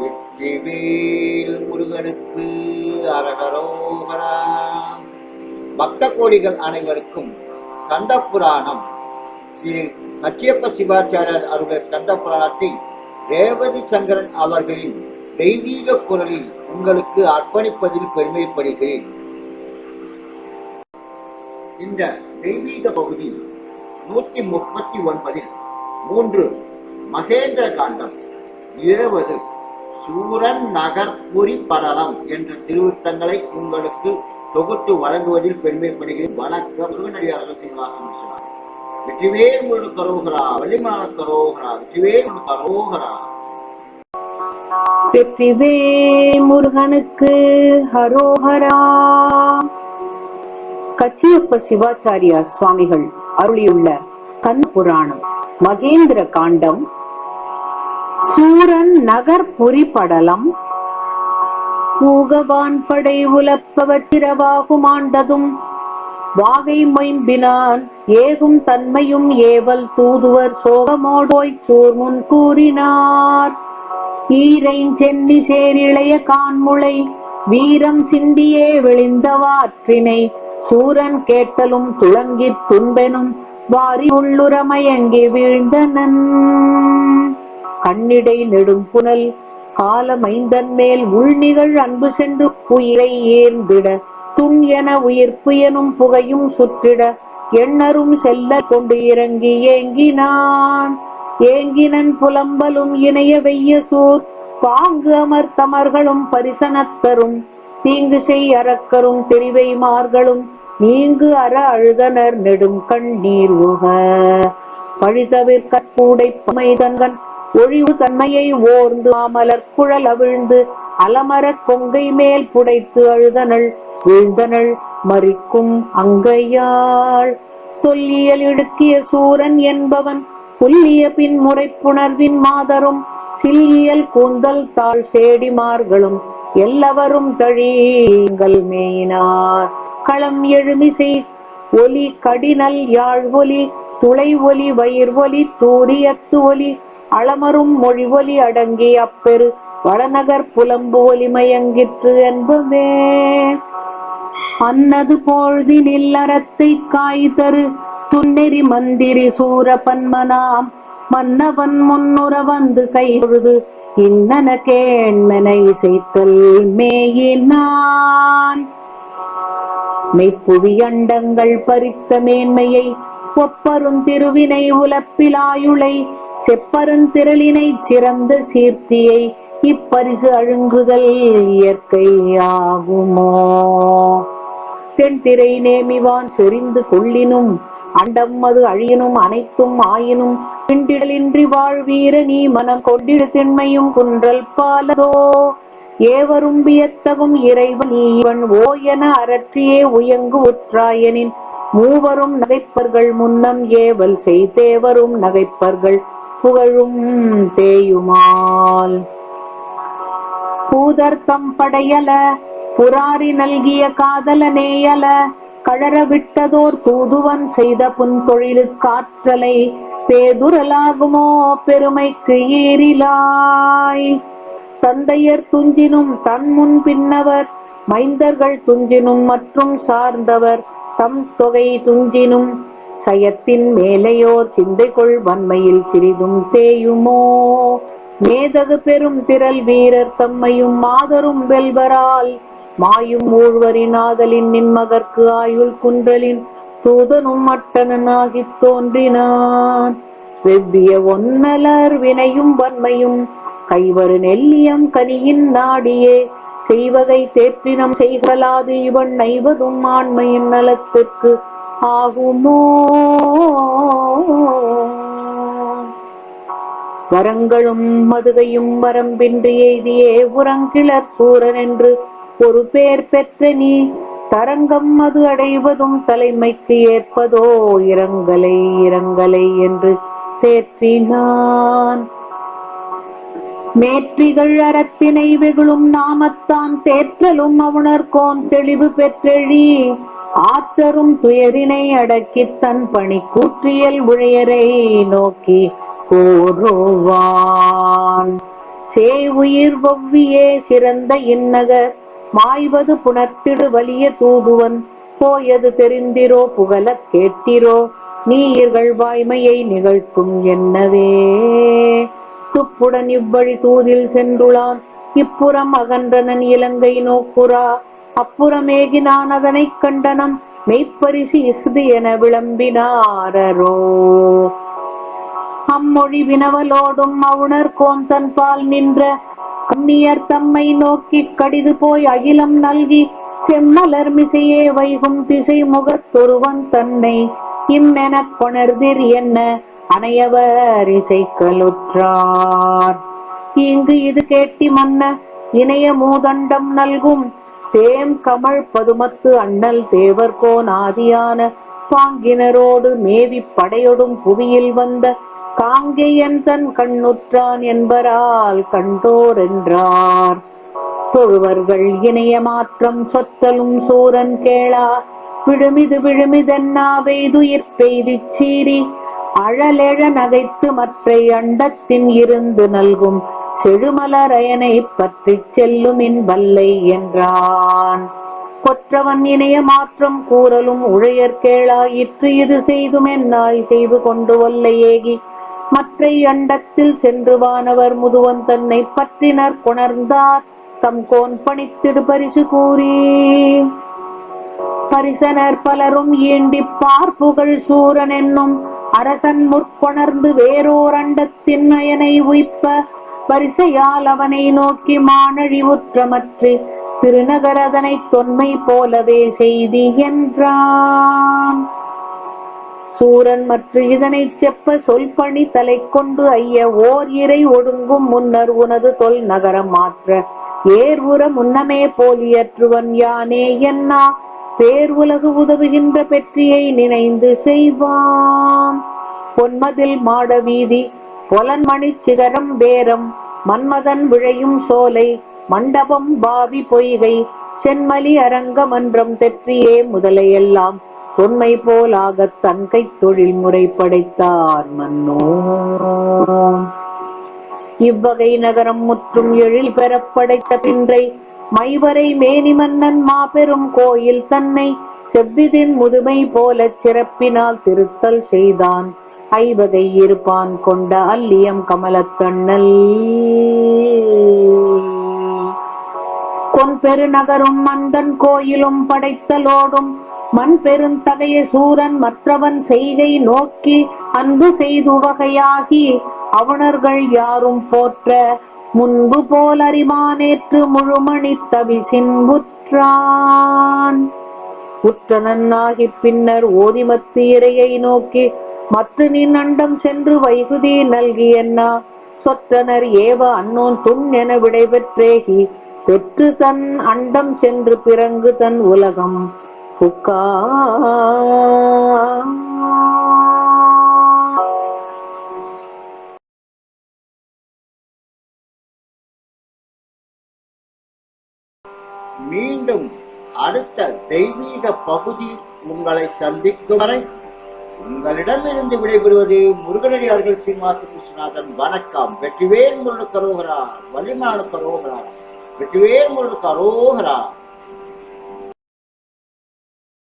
வெற்றிவேல் முருகனுக்கு அரகரோகரா. பக்த கோடிகள் அனைவருக்கும் கந்த புராணம் திரு கச்சியப்ப சிவாச்சாரியர் அருடைய கந்த புராணத்தை ரேவதி சங்கரன் அவர்களின் தெய்வீக குரலில் உங்களுக்கு அர்ப்பணிப்பதில் பெருமைப்படுகிறேன். இந்த தெய்வீக பகுதி நூத்தி முப்பத்தி ஒன்பதில் மூன்று மகேந்திர காண்டம் இருபது சூரன் நகர்புரி படலம் என்ற திருவித்தங்களை உங்களுக்கு தொகுத்து வழங்குவதில் பெருமைப்படுகிறேன். வணக்கம். முருகனடியார்கள் சீனிவாசன் விஸ்வநாதன் வெற்றிவேல் முருகன் கரோகரா வள்ளிமான கரோகரா வெற்றிவேல் முருகன் கரோகரா. வெற்றிவே முருகனுக்கு ஹரோஹரா. கச்சியப்ப சிவாச்சாரியா சுவாமிகள் அருளியுள்ள கந்த புராணம் மகேந்திர காண்டம் சூரன் நகர் படலம் பூகவான் படை உலப்பவற்றிரவாகும் ஆண்டதும். வாகை மொயம்பினான் ஏகும் தன்மையும் ஏவல் தூதுவர் சோகமோடோய் சூர்முன் கூறினார். ஈரைன் சென்னி சேரிளைய கான்முளை வீரம் சிந்தியே விழிந்தவாற்றினை சூரன் கேட்டலும் துளங்கித் துன்பெனும் வாரி உள்ளுரமயங்கி வீழ்ந்தனன். கண்ணிடை நெடும் புனல் காலமைந்தன் மேல் உள்நிகழ் அன்பு சென்று உயிரை ஏர்ந்திட துண் என உயிர்ப்பு எனும் புகையும் சுற்றிட எண்ணரும் செல்ல கொண்டு இறங்கி ஏங்கினான். ஏங்கினன் புலம்பலும் இணைய வெய்ய சூர் பாங்கு அமர்த்தமர்களும் பரிசனத்தரும் தீங்கு செய் அறக்கரும் தெரிவைமார்களும் நீங்கு அற அழுதனர் நெடும் கண்ணீர் உக பழிதவிற்கூடை பமைதங்கன் ஒழிவு தன்மையை ஓர்ந்து மாமலர் குழல் அவிழ்ந்து அலமரக் கொங்கை மேல் புடைத்து அழுதனள் வீழ்ந்தனள் மறிக்கும் அங்கையாள். சொல்லியல் இடுக்கிய சூரன் என்பவன் புல்லிய பின் முறைப்புணர்வின் மாதரும் சில்லியல் கூந்தல் தாழ் சேடிமார்களும் எல்லாவரும் தழீங்கள் மேயினார். களம் எழுமிசை ஒலி கடினல் யாழ் ஒலி துளை ஒலி வயிர் ஒலி தூரியத்து ஒலி அளமரும் மொழிவொலி அடங்கி அப்பெரு வளநகர் புலம்பு ஒலிமயங்கிற்று என்பவே அன்னது பொழுதினில் அறத்தை காய் தரு துன்னெறி மந்திரி சூர பன்மனாம் மன்னவன் முன்னுற வந்து கை பொழுது இன்னன கேண்மனை இசைத்தல் மேயினான் மெய்ப்புவி அண்டங்கள் பறித்த மேன்மையை ஒப்பரும் திருவினை உலப்பிலாயுளை செப்பரந்திரளினை சிறந்த சீர்த்தியை இப்பரிசு அழுங்குதல் இயற்கையாகுமோ? தென்திரை நேமிவான் செறிந்து கொள்ளினும் அண்டம் அது அழியினும் அனைத்தும் ஆயினும் பிண்டிடலின்றி வாழ்வீர நீ மனம் கொண்டிடு திண்மையும் குன்றல் பாலதோ? ஏவரும் வியத்தகும் இறைவன் இவன் ஓ என அரற்றியே உயங்கு உற்றாயனின் மூவரும் நகைப்பர்கள் முன்னம் ஏவல் செய்தேவரும் நகைப்பர்கள் புகழும் தேயுமால். பூதர்த்தம் படையல புராரி நல்கிய காதலனேயல கழற விட்டதோர் தூதுவன் செய்த புன்கொழிலு காற்றலை பேதுரலாகுமோ பெருமைக்கு ஏறிலாய். தந்தையர் துஞ்சினும் தன் முன் பின்னவர் மைந்தர்கள் துஞ்சினும் மற்றும் சார்ந்தவர் தம் தொகை துஞ்சினும் சயத்தின் மேலையோர் சிந்தைகொள் வன்மையில் சிறிதும் தேயுமோ? மேதகு பெரும் திரள் வீரர் தம்மையும் மாதரும் வெல்வரால் மாயும் ஊழ்வரினாதலின் நிம்மகற்கு ஆயுள் குன்றலின் தூதனும் மட்டனாகித் தோன்றினான். வெவ்விய ஒன்னலர் வினையும் வன்மையும் கைவரு நெல்லியம் கனியின் நாடியே செய்வதை தேற்றினம் செய்கலாது இவன் நைவதும் ஆண்மையின் நலத்திற்கு ஆகுமோ? வரங்களும் மதுகையும் வரம்பின்றி எய்தியே உரங்கிளர் சூரன் என்று ஒரு பேர் பெற்ற நீ தரங்கம் மது அடைவதும் தலைமைக்கு ஏற்பதோ? இரங்கலை இரங்கலை என்று தேற்றினான். மேற்றிகள் அறத்தினை வெகுளும் நாமத்தான் தேற்றலும் அவுணர்கோன் தெளிவு பெற்றெழி ஆற்றரும் துயரினை அடக்கித் தன் பணி கூற்றியல் உழையரை நோக்கி கூறுவான். சே உயிர் ஒவ்வியே சிறந்த இந்நகர் மாய்வது புணர்த்திடு வலிய தூதுவன் போயது தெரிந்திரோ புகழக் கேட்டிரோ நீர்கள் வாய்மையை நிகழ்த்தும் என்னவே. துப்புடன் இவ்வழி தூதில் சென்றுளான் இப்புறம் அகன்றனன் இலங்கை நோக்குறா அப்புறமேகினான் அதனை கண்டனம். மெய்ப்பரிசு இஃது என விளம்பினாரோ அம்மொழி வினவலோடும் அவுணர் கோந்தன் பால் நின்ற. கண்ணியர் தம்மை நோக்கி கடிது போய் அகிலம் நல்கி. செம்மலர் மிசையே வைகும் திசை முகத்தொருவன் தன்னை. இம்மெனக் கொணர்திர் என்ன? அணையவர் இசைக்கலுற்றார். இங்கு இது கேட்டி மன்ன. இணைய மூதண்டம் நல்கும். தேம் கமழ் பதுமத்து அண்ணல் தேவர்கோன் ஆதியான பாங்கினரோடு மேவிப் படையொடும் புவியில் வந்த காங்கேயன் தன் கண்ணுற்றான் என்பரால் கண்டோர் என்றார் தொழுவர்கள் இணைய மாற்றம் சொற்றலும் சூரன் கேளா. விழுமிது விழுமிதென்னா வெய்துயிர் பெய்திச் சீறி. அழலெழ நகைத்து மற்றை அண்டத்தின் இருந்து நல்கும். செழுமலரயனை பற்றிச் செல்லுமின் வல்லை என்றான். கொற்றவன் இணைய மாற்றம் கூறலும் உழையர் கேளாயிற்று இது செய்துமென்னாய் செய்து கொண்டு வல்ல ஏகி மற்றை அண்டத்தில் சென்று வானவர் முதுவன் தன்னை பற்றினர் கொணர்ந்தார். தம் கோன் பணித்திடு பரிசு கூறி. பரிசனர் பலரும் ஈண்டி பார்ப்புகள் சூரன் என்னும் அரசன் முற்கொணர்ந்து வேறோர் அண்டத்தின் அயனை உய்ப்ப வரிசையால் அவனை நோக்கி மானழிவுற்றமற்று திருநகரதனை தொன்மை போலவே செய்தி என்றான். சூரன் மற்ற இதனை செப்ப சொல்பணி தலை கொண்டு ஐய ஓர் இறை ஒடுங்கும் முன்னர் உனது தொல் நகரம் மாற்ற ஏர் உற முன்னமே போலியற்றுவன் யானே என்னா பேர் உலகு உதவுகின்ற பெற்றியை நினைந்து செய்வான் பொன்மதில் மாட வீதி பொலன்மணி சிகரம் பேரம் மன்மதன் விழையும் சோலை மண்டபம் பாவி பொய்கை சென்மலி அரங்க மன்றம் தெற்றியே முதலையெல்லாம் தொன்மை போலாகத் தன் கைத் தொழில் முறை படைத்தார் மன்னோ. இவ்வகை நகரம் முற்றும் எழில் பெற படைத்த பின்றை மைவரை மேனி மன்னன் மாபெரும் கோயில் தன்னை செவ்விதின் முதுமை போலச் சிறப்பினால் திருத்தல் செய்தான். ஐவகை இருப்பான் கொண்ட அல்லியம் கமலத்தண்ணல் கொன் பெருநகரும் மந்தன் கோயிலும் படைத்தலோடும் மண் பெருந்தகைய சூரன் மற்றவன் செய்கை நோக்கி அன்பு செய்து வகையாகி அவணர்கள் யாரும் போற்ற முன்பு போல் அறிமானேற்று முழுமணி தவிசின் உற்றனன் ஆகி பின்னர் ஓதிமத்து இறையை நோக்கி மற்ற நின் அண்டம் சென்று வைகுதி நல்கி என்னா சொற்றனர் ஏவ அன்னோன் துன் என விடைபெற்றேகி பெற்று தன் அண்டம் சென்று பிறங்கு தன் உலகம். புக்கா? மீண்டும் அடுத்த தெய்வீக பகுதி உங்களை சந்திக்கும் வரை உங்களிடமிருந்து விடைபெறுவது முருகனடியார்கள் சீனிவாச கிருஷ்ணநாதன். வணக்கம். வெற்றிவேல் முருள் அரோகரா வலிமான கரோகரா வெற்றிவேல் முருள் அரோகரா